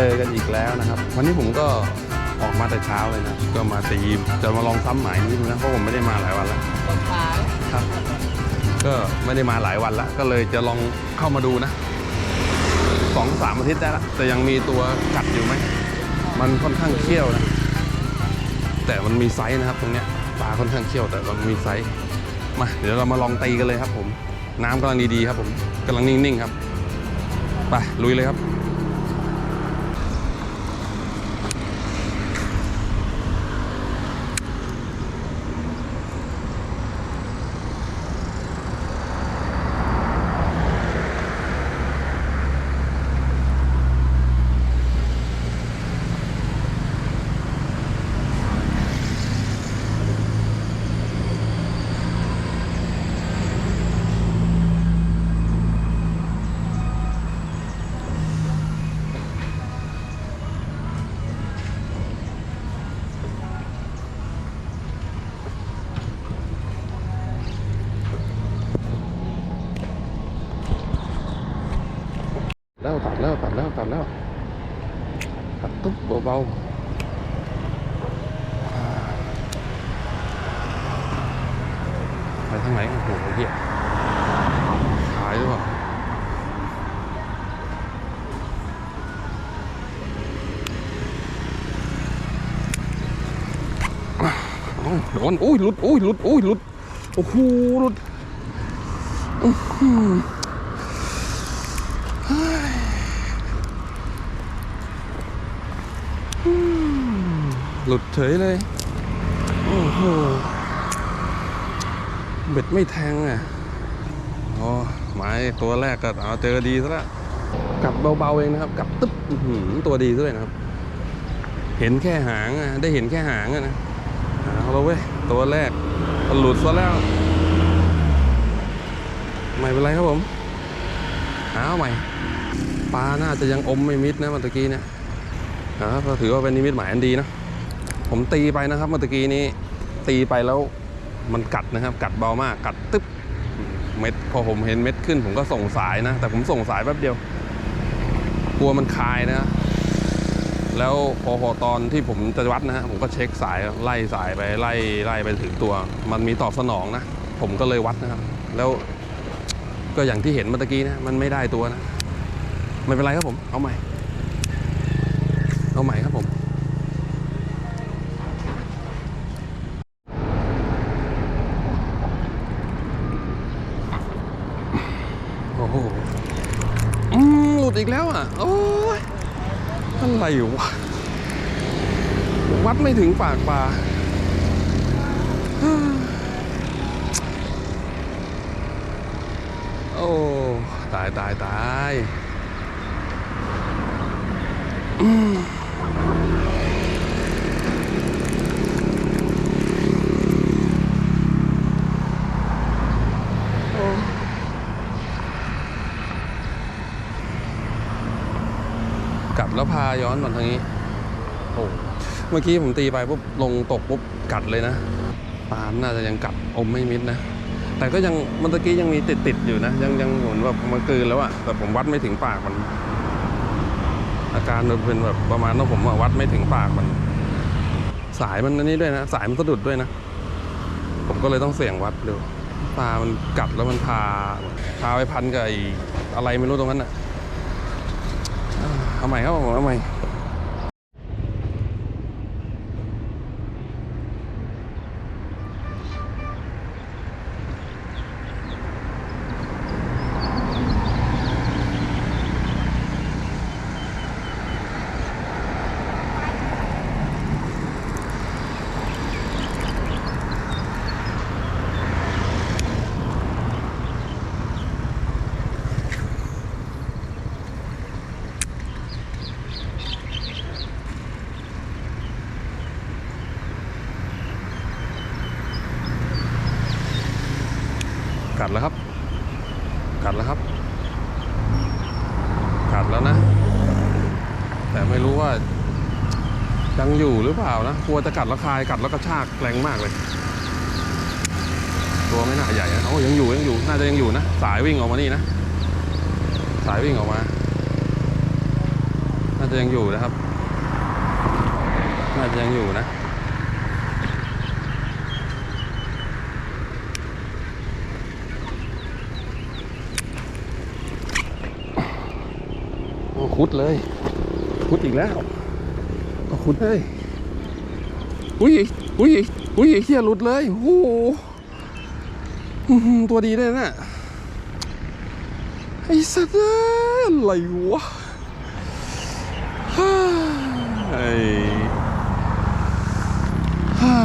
จอกันอีกแล้วนะครับ วันนี้ผมก็ออกมาแต่เช้าเลยนะ ก็มาตีจะมาลองซ้ำหมายนิดนึงนะเพราะผมไม่ได้มาหลายวันแล้วตกปลาครับ ก็ไม่ได้มาหลายวันแล้วก็เลยจะลองเข้ามาดูนะสองสามอาทิตย์ได้ละแต่ยังมีตัวกัดอยู่ไหมมันค่อนข้างเขี้ยวนะ แต่มันมีไซส์นะครับ ตรงเนี้ยปลาค่อนข้างเขี้ยวแต่มันมีไซส์มาเดี๋ยวเรามาลองตีกันเลยครับ ผม น้ำกำลังดีๆครับ ผมกำลังนิ่งๆครับไปลุยเลยครับ แล้วตัดแล้วตัดแล้วตัดแล้ว ตัดตุ๊บเบาๆไปทางไหนโอ้โหเหี้ยหายหรือเปล่าอ้าวโดนอุ้ยหลุดอุ้ยหลุดอุ้ยหลุดโอ้โหหลุดอื้อหือ หลุดเฉยเลย โอ้โห เบ็ดไม่แทงอะ อ๋อหมายตัวแรกก็เอาเจอดีซะล้วกลับเบาๆเองนะครับกลับตึ๊บตัวดีซะเลยนะครับ เห็นแค่หางอะได้เห็นแค่หางอะนะเอาละเว้ยตัวแรกหลุดซะแล้วไม่เป็นไรครับผมหาใหม่ปลาน่าจะยังอมไม่มิดนะเมื่อกี้เนี่ยนะก็ถือว่าเป็นนิมิตหมายอันดีนะ ผมตีไปนะครับเมื่อกี้นี้ ตีไปแล้วมันกัดนะครับ กัดเบามากกัดตึ๊บเม็ดพอผมเห็นเม็ดขึ้น ผมก็ส่งสายนะ แต่ผมส่งสายแป๊บเดียว กลัวมันคายนะ แล้วพอพอตอนที่ผมจะวัดนะฮะผมก็เช็คสายไล่สายไปไล่ไล่ไปถึงตัว มันมีตอบสนองนะ ผมก็เลยวัดนะครับ แล้วก็อย่างที่เห็นเมื่อกี้นะ มันไม่ได้ตัวนะ ไม่เป็นไรครับผม เอาใหม่ เอาใหม่ครับผม โอ้โหอืมหลุดอีกแล้วอะ โอ้ยอะไรวะ วัดไม่ถึงปากปลาโอ้ ตายตายตายอืมโอ้กลับแล้วพาย้อนมาทางนี้ โอ้ เมื่อกี้ผมตีไปปุ๊บลงตกปุ๊บกัดเลยนะปามนน่าจะยังกัดอมไม่มิดนะ แต่ก็ยังเมื่อกี้ยังมีติดติดๆอยู่นะ ยังยังเหมือนแบบมากลืนแล้วอะแต่ผมวัดไม่ถึงปากมัน อาการมันเป็นแบบประมาณว่าผมวัดไม่ถึงปากมัน สายมันนนี้ด้วยนะ สายมันสะดุดด้วยนะ ผมก็เลยต้องเสี่ยงวัดดูปลามันกัดแล้วมันพาพาไปพันกับไอ้อะไรไม่รู้ตรงนั้นอะเอาใหม่ครับผมเอาใหม่ กัดแล้วครับ กัดแล้วครับ กัดแล้วนะ แต่ไม่รู้ว่ายังอยู่หรือเปล่านะกลัวจะกัดแล้วคายกัดแล้วกระชากแรงมากเลย ตัวไม่น่าใหญ่นะโอ้ยังอยู่ยังอยู่น่าจะยังอยู่นะสายวิ่งออกมานี่นะสสายวิ่งออกมา น่าจะยังอยู่นะครับ น่าจะยังอยู่นะ คุดเลยคุดอีกแล้วเอาคุดเลยอุ้ยอุ้ยอุ้ยเฮียหลุดเลยโอ้โหอื้อหือตัวดีเลยนะไอ้สัตว์อะไรวะฮ่าไอ้ฮ่า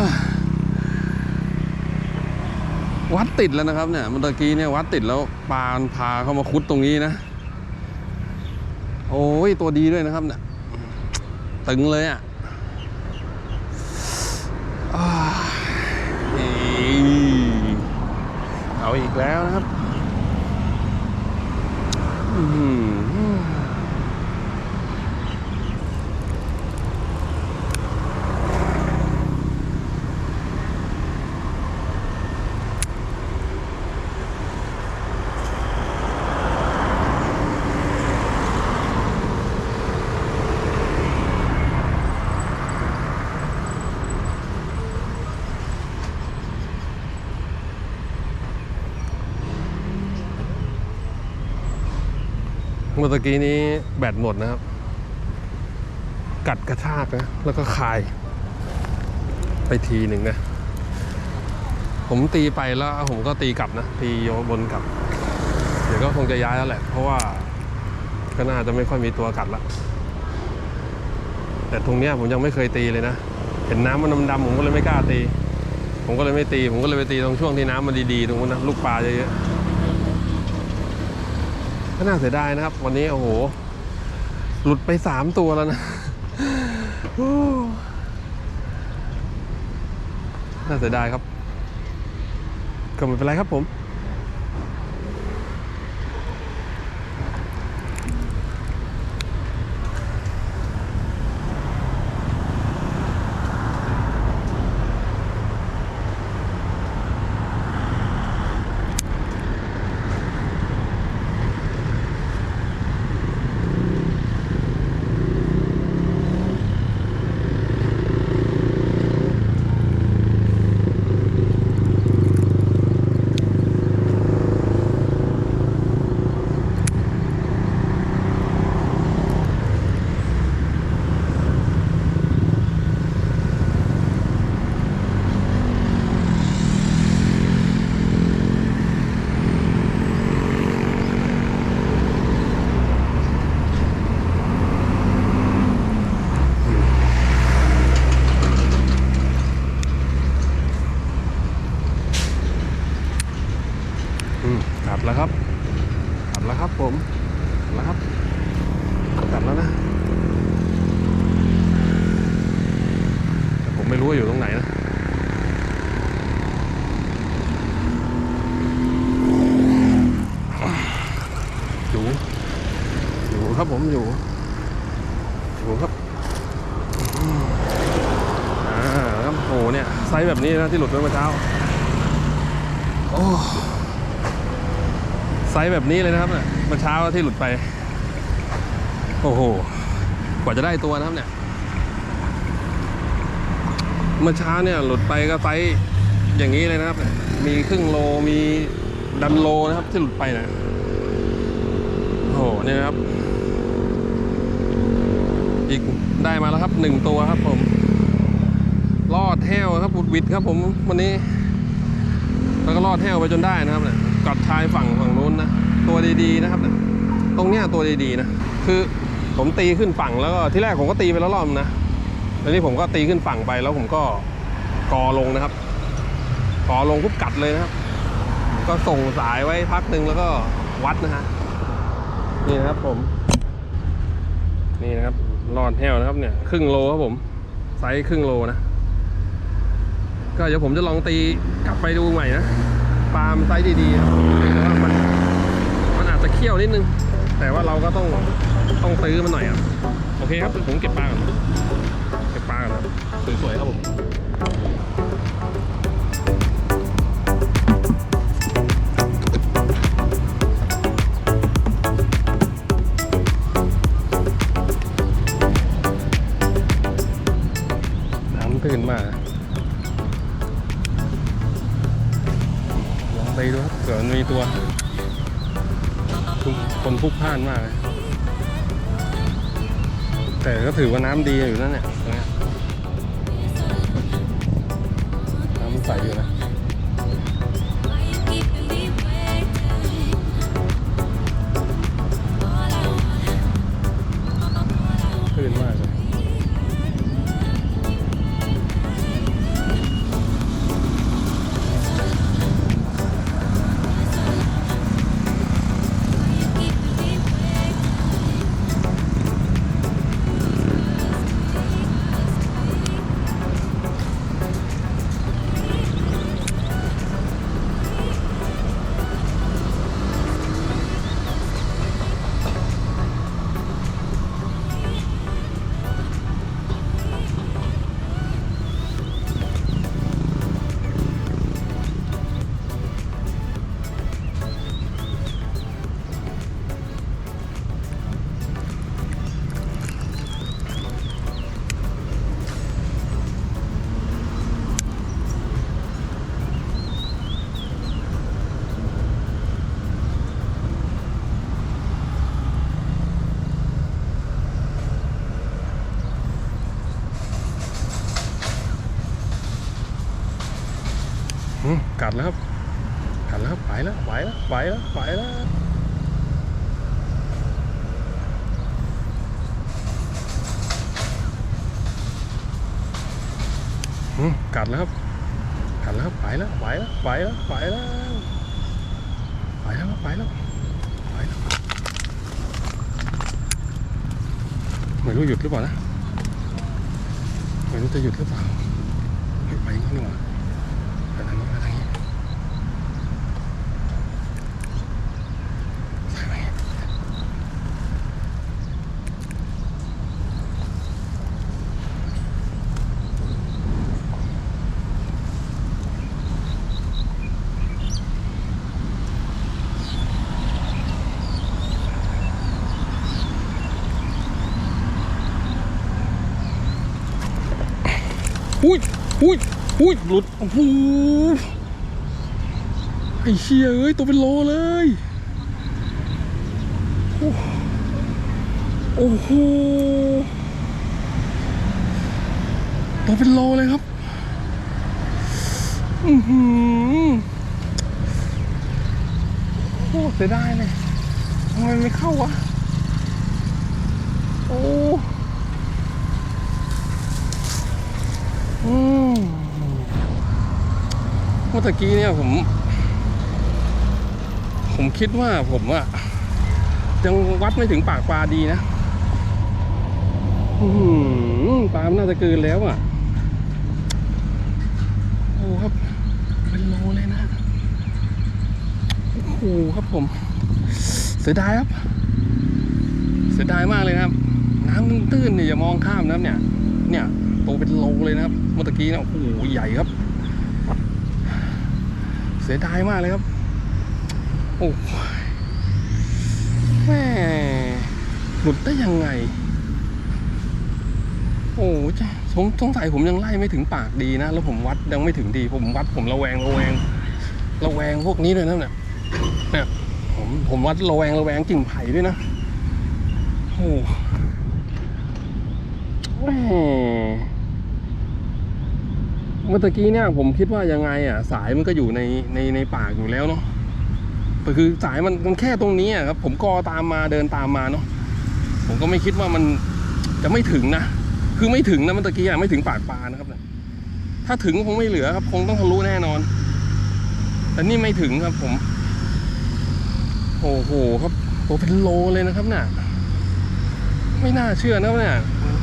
วัดติดแล้วนะครับเนี่ยเมื่อกี้เนี่ยวัดติดแล้วปานพาเข้ามาคุดตรงนี้นะ อ้ยตัวดีด้วยนะครับเนี่ยตึงเลยอะอ่าเอ้ยเอาอีกแล้วนะครับ มื่อตะกี้นี้แบตหมดนะครับ กัดกระชากนะ แล้วก็คาย ไปทีหนึ่งนะ ผมตีไปแล้วผมก็ตีกลับนะ ตีโยบนกลับ เดี๋ยวก็คงจะย้ายแล้วแหละ เพราะว่าก็น่าจะไม่ค่อยมีตัวกัดละ แต่ตรงเนี้ยผมยังไม่เคยตีเลยนะ เห็นน้ำมันดำๆผมก็เลยไม่กล้าตี ผมก็เลยไม่ตี ผมก็เลยไปตีตรงช่วงที่น้ำมันดีๆตรงนู้นนะลูกปลาเยอะๆ ก็น่าเสียดายนะครับ วันนี้โอ้โห หลุดไปสามตัวแล้วนะน่าเสียดายครับ ก็ไม่เป็นไรครับผม อืมกลับแล้วครับ กลับแล้วครับผมกลับแล้วครับ กลับแล้วนะ แต่ผมไม่รู้ว่าอยู่ตรงไหนนะ อยู่ อยู่ครับผมอยู่ อยู่ครับอืมอ่าครับโหเนี่ย ไซส์แบบนี้นะที่หลุดไปเมื่อเช้าโอ้ไซส์แบบนี้เลยนะครับเนี่ยเมื่อเช้าที่หลุดไป โอ้โห กว่าจะได้ตัวนะครับเนี่ย เมื่อเช้าเนี่ยหลุดไปก็ไซส์อย่างนี้เลยนะครับ มีครึ่งโล มีดันโลนะครับที่หลุดไปเนะโอ้โหเนี่ยนะครับ อีกได้มาแล้วครับหนึ่งตัวครับผม รอดแห้วครับบุดวิดครับผมวันนี้ แล้วก็รอดแห้วไปจนได้นะครับเนี่ยกัดชายฝั่งฝั่งนู้นนะตัวดีๆนะครับเนี่ยตรงเนี้ยตัวดีๆนะคือผมตีขึ้นฝั่งแล้วก็ที่แรกผมก็ตีไปแล้วรอบนึงนะแล้วนี่ผมก็ตีขึ้นฝั่งไปแล้วผมก็กอลงนะครับกอลงปุ๊บกัดเลยนะครับ ก็ส่งสายไว้พักหนึ่งแล้วก็วัดนะฮะนี่นะครับผม นี่นะครับรอดแห้วนะครับเนี่ย ครึ่งโลครับผม ไซส์ครึ่งโลนะ ก็เดี๋ยวผมจะลองตีกลับไปดูใหม่นะปลามันไซส์ดีๆครับแต่ว่ามันมันอาจจะเคี่ยวนิดนึง แต่ว่าเราก็ต้องต้องตื้อมันหน่อยครับโอเคครับผมเก็บปลาก่อนเก็บปลาก่อนครับสวยๆครับผม ตัวคนพลุกพล่านมากเลยแต่ก็ถือว่าน้ำดีอยู่นั่นเนี่ยน้ำใสอยู่นะ แล้วครับกัดแล้วครับไปแล้วไปแล้วไปแล้วไปแล้วอืมกัดแล้วครับกัดแล้วครับไปแล้วไปแล้วไปแล้วไปแล้วไปแล้วไปแล้วไปแล้วไม่รู้หยุดหรือเปล่านะไม่รู้จะหยุดหรือเปล่าเฮ้ยไปงนี้นี่หว่าไปทางนี้ไปทางนี้ไปทางนี้อุ้ยอุ้ย อุ้ยหลุดโอ้โหไอ้เชี่ยเอ้ยตัวเป็นโลเลย โอ้โหตัวเป็นโลเลยครับ อือหือโอ้เสียดายเลยทำไมไม่เข้าวะ โอ้มเมื่อ ตะกี้เนี่ยผม ผมคิดว่าผมอะยังวัดไม่ถึงปากปลาดีนะหือปลามน่าจะเกินแล้วอะโอ้ครับเป็นโลเลยนะโอ้โหครับผม เสียดายครับ เสียดายมากเลยนะครับ น้ำตื้นเนี่ยอย่ามองข้ามนะครับเนี่ย เนี่ยโตเป็นโลเลยนะครับเมื่อตะกี้เนี่ยโอ้โหใหญ่ครับ เสียดายมากเลยครับ โอ้ยแม่หลุดได้ยังไง โอ้ยสงสงสัยผมยังไล่ไม่ถึงปากดีนะ แล้วผมวัดยังไม่ถึงดี ผมวัดผมระแวงระแวงระแวงพวกนี้เลยนะเนี่ยเนี่ยผมผมวัดระแวงระแวงกิ่งไผ่ด้วยนะโอ้แม่ เมื่อกี้เนี่ยผมคิดว่ายังไงอะ สายมันก็อยู่ในในในปากอยู่แล้วเนาะแต่คือสายมันมันแค่ตรงนี้อะครับ ผมกอตามมาเดินตามมาเนาะผมก็ไม่คิดว่ามันจะไม่ถึงนะคือไม่ถึงนะเมื่อกี้อะไม่ถึงปากปลานะครับถ้าถึงคงไม่เหลือครับ คงต้องทะลุแน่นอน แต่นี่ไม่ถึงครับผมโอ้โหครับตัวเป็นโลเลยนะครับเนี่ยไม่น่าเชื่อนะเนี่ย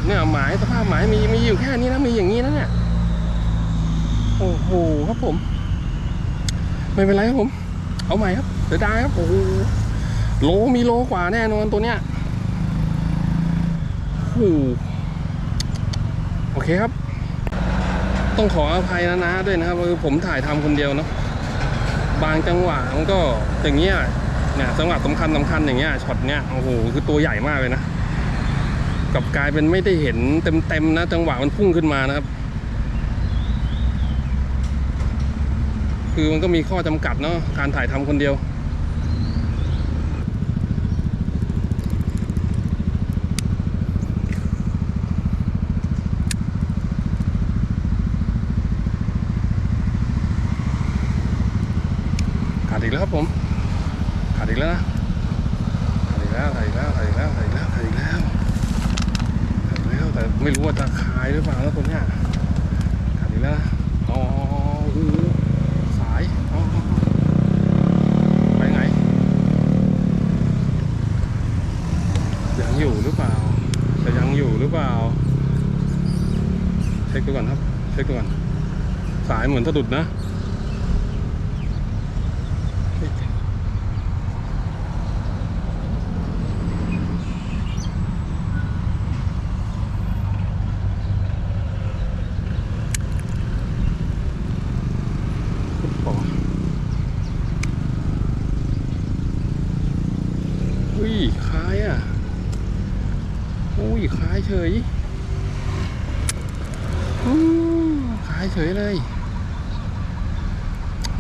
เนี่ยหมายสภาพหมายมีมีอยู่แค่นี้นะมีอย่างนี้นะเนี่ย โอ้โหครับผม ไม่เป็นไรครับผม เอาใหม่ครับเสียดายครับโอ้โหโลมีโลกว่าแน่นอนตัวเนี้ยโอ้โหโอเคครับ ต้องขออภัยนะนะด้วยนะครับคือผมถ่ายทำคนเดียวเนาะบางจังหวะมันก็อย่างเงี้ยเนี่ยจังหวะสำคัญสำคัญอย่างเงี้ยช็อตเนี้ยโอ้โหคือตัวใหญ่มากเลยนะกลับกลายเป็นไม่ได้เห็นเต็มๆนะ จังหวะมันพุ่งขึ้นมานะครับ คือมันก็มีข้อจำกัดเนาะการถ่ายทำคนเดียว ขาดอีกแล้วครับผมขาดอีกแล้วนะขาดอีกแล้วขาดอีกแล้วขาดอีกแล้วขาดอีกแล้วขาดอีกแล้วขาดอีกแล้วแต่ไม่รู้ว่าจะคายหรือเปล่าแล้วตัวเนี้ยขาดอีกแล้วนะอ๋อโอ้โหสายอ๋ออ๋ออ๋อไปไงยังอยู่หรือเปล่าจะยังอยู่หรือเปล่า เช็คดูก่อนครับ เช็คดูก่อนสายเหมือนสะดุดนะอ๋ออุ้ยคล้ายอะ อุ้ยคล้ายเฉยอืมคล้ายเฉยเลย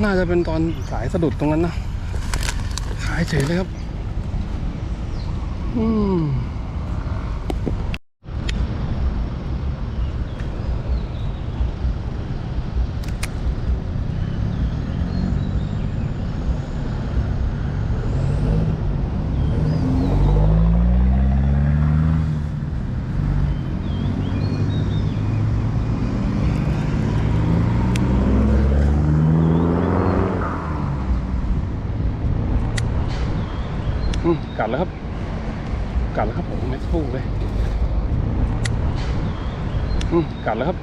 น่า จะเป็นตอนสายสะดุดตรงนั้นนะขายเฉยเลยครับ อืม อืม กัดแล้วครับ กัดแล้วครับผมไม่สู้เลยอืมกัดแล้วครับ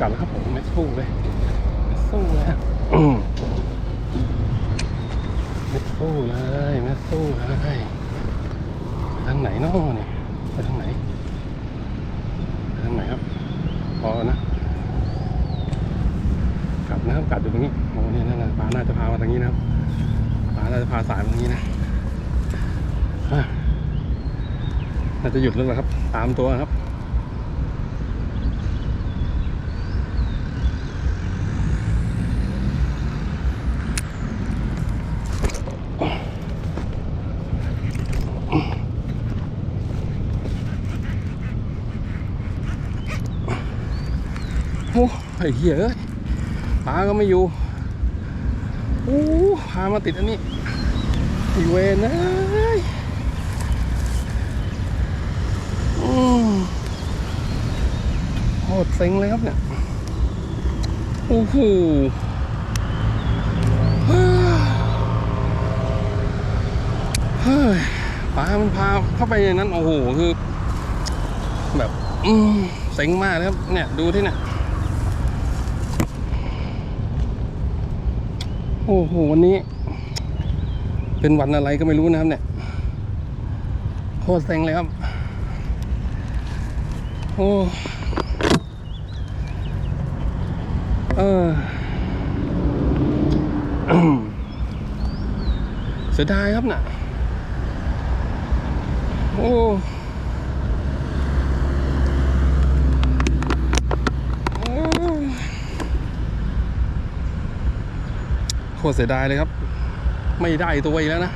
กัดแล้วครับผมไม่สู้เลยไม่สู้เลยอะอืมไม่สู้เลยไม่สู้เลยทางไหนเนาะเนี่ยไปทางไหนไปทางไหนครับ พอแล้วนะกัดนะครับกัดอยู่ตรงนี้โอ้เนี่ยนั่นนะปลาน่าจะพามาทางนี้นะครับปลาน่าจะพาสายมาทางนี้นะาจะหยุดแล้วล่ะครับ ตามตัวครับโอ้ไอ้เหี้ยเอ้ยปลาก็ไม่อยู่โอ้พามาติดอันนี้อีเวนเอ้ยอืมโค ตรเซ็งเลยครับเนี่ย โอ้โหเฮ้ยปลามันพาเข้าไปในนั้น โอ้โห คือ แบบเซ็งมากเลยครับ เนี่ย ดูที่เนี่ย โอ้โห วันนี้ เป็นวันอะไรก็ไม่รู้นะครับเนี่ย โคตรเซ็งเลยครับ โอ้ เสียดายครับน่ะโอ้โอ้โคตรเสียดายเลยครับ ไม่ได้ตัวอีกแล้วนะ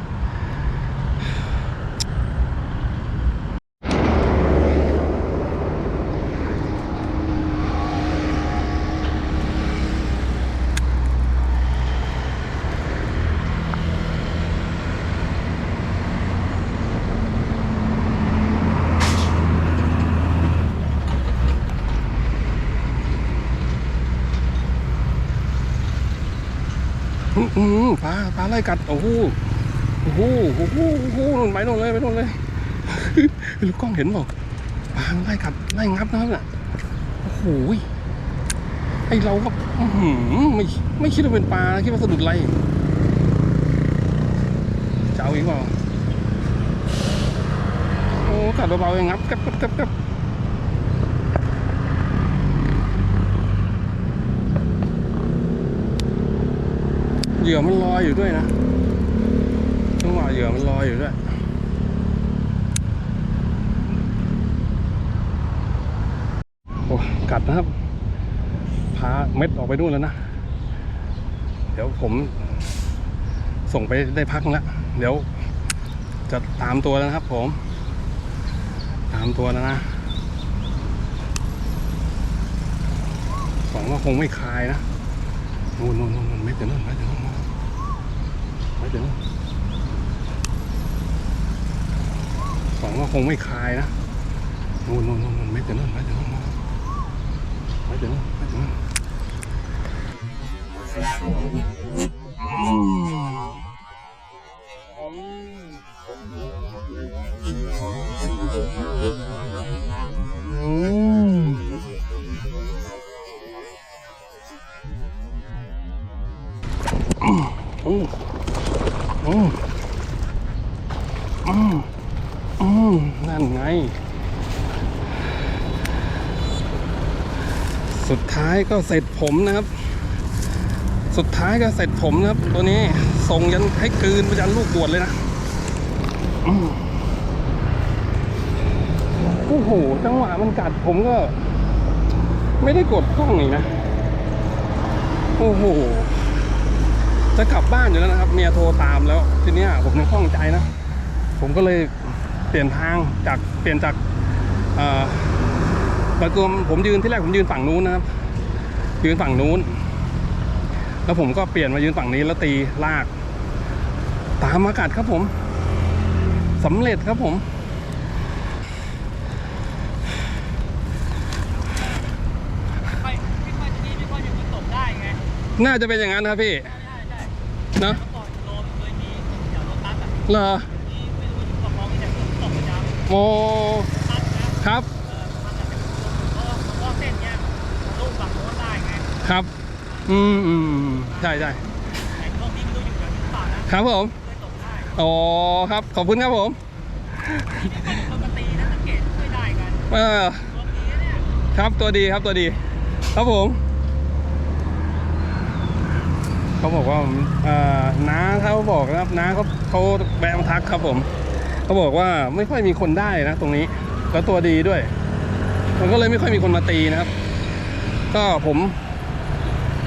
อืมอืมปลาปลาไล่กัด โอ้โหโอ้โหโอ้โหโอ้โหนู่นไปนู่นเลยไปนู่นเลยลูกกล้องเห็นบอกปลาไล่กัดไล่งับนะครับน่ะโอ้โหไอเราก็อื้อหือไม่ไม่คิดว่าเป็นปลาคิดว่าสะดุดไรจะเอาอีกเปล่าโอ้กัดเบาๆเองงับกับกับกับ เหยื่อมันลอยอยู่ด้วยนะจังหวะเหยื่อมันลอยอยู่ด้วยโอ้กัดนะครับ พาเม็ดออกไปนู่นแล้วนะ เดี๋ยวผม ส่งไปได้พักแล้ว เดี๋ยว จะตามตัวแล้วนะครับผม ตามตัวแล้วนะหวังว่าคงไม่คลายนะนู่นนู่นนู่นนู่นไม่ถึงนู่นไม่ถึงนู่น ถึงหวังว่าคงไม่คลายนะนู่นนู่นนู่นนู่นไม่ถึงนู่นไม่ถึงนู่นไม่ถึงนู่นไม่ถึงนู่นอืม อืมอืมอืมนั่นไง สุดท้ายก็เสร็จผมนะครับ สุดท้ายก็เสร็จผมนะครับ ตัวนี้ส่งยันให้กืนไปยันลูกบวชเลยนะอืมโอ้โห จังหวะมันกัดผมก็ ไม่ได้กดกล้องอีกนะ โอ้โห จะกลับบ้านอยู่แล้วนะครับเมียโทรตามแล้วทีเนี้ยผมยังข้องใจนะ ผมก็เลยเปลี่ยนทางจากเปลี่ยนจากเอ่อประตูผมยืนที่แรกผมยืนฝั่งนู้นนะครับ ยืนฝั่งนู้น แล้วผมก็เปลี่ยนมายืนฝั่งนี้แล้วตีลาก ตามอากาศครับผมสำเร็จครับผมไม่ค่อยไม่ค่อยที่นี่ไม่ค่อยจะมีตกได้ไงน่าจะเป็นอย่างนั้นครับพี่ ระจำโมครับ ครับ อืมอืมใช่ใช่ครับผมอ๋อครับ ขอบคุณครับผมนี่ไม่ค่อยมีคนมาตีนะสังเกตไม่ได้กันเออตัวดีนะครับตัวดีครับตัวดี ครับผม เขาบอกว่าเอ่อน้าเขาบอกนะครับน้าเขา เขาแวะมาทักครับผมเขาบอกว่าไม่ค่อยมีคนได้นะตรงนี้ แล้วตัวดีด้วย มันก็เลยไม่ค่อยมีคนมาตีนะครับ ก็ผม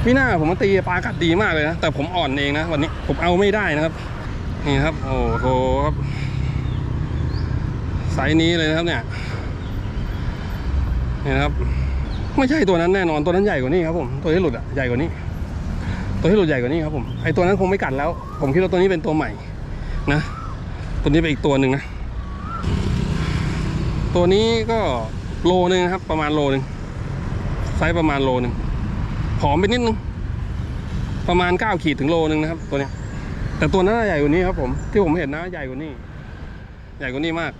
พี่หน้าผมมาตีปลากัดดีมากเลยนะแต่ผมอ่อนเองนะวันนี้ผมเอาไม่ได้นะครับ นี่ครับ โอ้โหครับไซส์นี้เลยนะครับเนี่ยนี่นะครับ ไม่ใช่ตัวนั้นแน่นอนตัวนั้นใหญ่กว่านี้ครับผมตัวที่หลุดอะใหญ่กว่านี้ ตัวที่หลุดใหญ่กว่านี้ครับผมไอตัวนั้นคงไม่กัดแล้ว ผมคิดว่าตัวนี้เป็นตัวใหม่ นะ ตัวนี้เป็นอีกตัวหนึ่งนะ ตัวนี้ก็โลนึงครับ ประมาณโลนึงไซส์ประมาณโลนึงผอมไปนิดนึง ประมาณ 9 ขีดถึงโลนึงนะครับ ตัวนี้ แต่ตัวนั้นใหญ่กว่านี้ครับผม ที่ผมเห็นนะใหญ่กว่านี้ ใหญ่กว่านี้มาก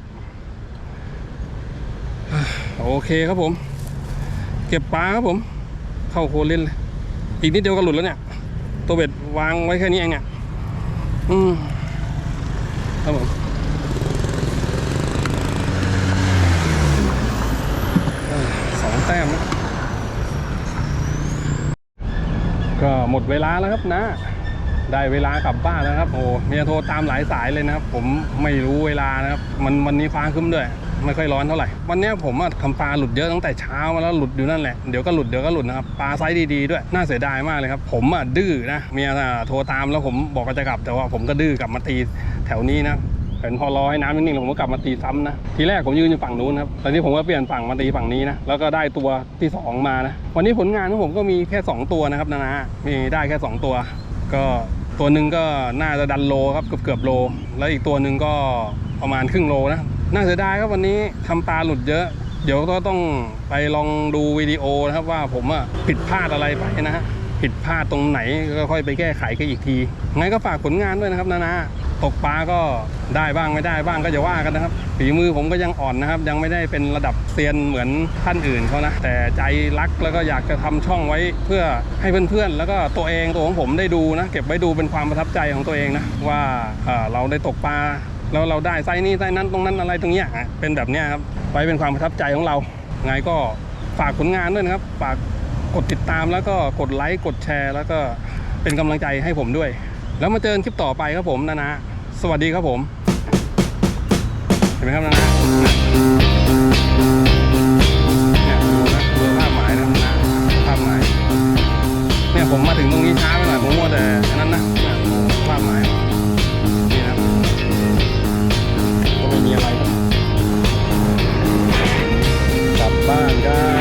โอเคครับผม เก็บปลาครับผม เข้าโคเล่นเลย อีกนิดเดียวก็หลุดแล้วเนี่ย ตัวเบ็ดวางไว้แค่นี้เองเนี่ย อืมครับผมเออสองแต้มนะก็ห มดเวลาแล้วครับนะ ได้เวลากลับบ้านแล้วครับโอ้เมียโทรตามหลายสายเลยนะครับ ผมไม่รู้เวลานะครับ มันวันนี้ฟ้าคึ้มด้วยไม่ค่อยร้อนเท่าไหร่ วันนี้ผมอะทำปลาหลุดเยอะตั้งแต่เช้ามาแล้วหลุดอยู่นั่นแหละ เดี๋ยวก็หลุดเดี๋ยวก็หลุดนะครับ ปลาไซส์ดีๆด้วย น่าเสียดายมากเลยครับ ผมอะดื้อนะ เมียอะโทรตามแล้วผมบอกว่าจะกลับ แต่ว่าผมก็ดื้อกลับมาตีแถวนี้นะ นพอรอให้น้ำนิ่งๆแล้วผมก็กลับมาตีซ้ำนะทีแรกผมยืนอยู่ฝั่งนู้นครับตอนนี้ผมก็เปลี่ยนฝั่งมาตีฝั่งนี้นะแล้วก็ได้ตัวที่สองมานะวันนี้ผลงานของผมก็มีแค่สองตัวนะครับนะนะมีได้แค่สองตัว ก็ตัวหนึ่งก็น่าจะดันโลครับเกือบเกือบๆโล แล้วอีกตัวหนึ่งก็ประมาณครึ่งโลนะน่าเสียดายครับวันนี้ทำปลาหลุดเยอะเดี๋ยวก็ต้องไปลองดูวิดีโอนะครับว่าผมอะผิดพลาดอะไรไปนะฮะผิดพลาดตรงไหนก็ค่อยไปแก้ไขกันอีกทีงั้นก็ฝากผลงานด้วยนะครับนานา ตกปลาก็ได้บ้างไม่ได้บ้างก็จะว่ากันนะครับฝีมือผมก็ยังอ่อนนะครับ ยังไม่ได้เป็นระดับเซียนเหมือนท่านอื่นเขานะ แต่ใจรักแล้วก็อยากจะทำช่องไว้เพื่อให้เพื่อนๆ แล้วก็ตัวเองตัวของผมได้ดูนะ เก็บไว้ดูเป็นความประทับใจของตัวเองนะ ว่าเอ่อเราได้ตกปลาแล้วเราได้ไซนี้ไซนั้นตรงนั้นอะไรตรงเนี้ยเป็นแบบเนี้ยครับไว้เป็นความประทับใจของเราไงก็ฝากผลงานด้วยนะครับฝากกดติดตามแล้วก็กดไลค์กดแชร์ แล้วก็เป็นกำลังใจให้ผมด้วย แล้วมาเจอกันคลิปต่อไปครับผมนานะ สวัสดีครับผม เห็นไหมครับนะนะเนี่ยดูนะดูภาพหมายนะนะภาพหมายเนี่ยผมมาถึงตรงนี้ช้าไปหน่อยผมมัวแต่นั้นนะภาพหมายนี่นะก็ไม่มีอะไรครับกลับบ้านได้